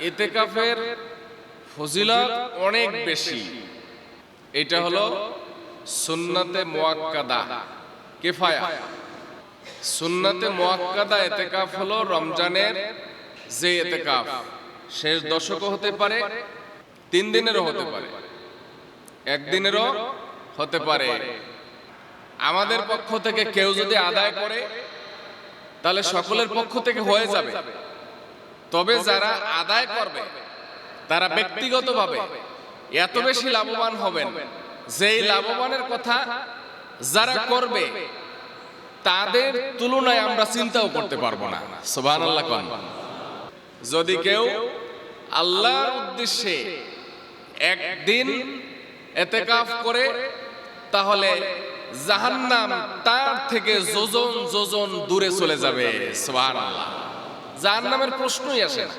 এতেকাফের ফজিলত অনেক বেশি। এটা হলো সুন্নাতে মোয়াক্কাদা। কেফায়া। সুন্নাতে মোয়াক্কাদা এতেকাফ হলো রমজানের যে এতেকাফ। শেষ দশকও হতে পারে, তিন দিনেরও হতে পারে। একদিনেরও হতে পারে। আমাদের পক্ষ থেকে কেউ যদি আদায় করে, তাহলে সকলের পক্ষ থেকে হয়ে যাবে। তবে যারা আদায় করবে তারা ব্যক্তিগতভাবে এত বেশি লাভবান হবেন। যেই লাভবানের কথা যারা করবে তাদের তুলনায় আমরা চিন্তাও করতে পারব না। সুবহান আল্লাহ যদি কেউ আল্লাহর উদ্দেশ্যে একদিন এতেকাফ করে তাহলে জাহান্নাম তার থেকে যোজন যোজন দূরে চলে যাবে। সুবহানাল্লাহ। জাহান্নামের প্রশ্নই আসে না।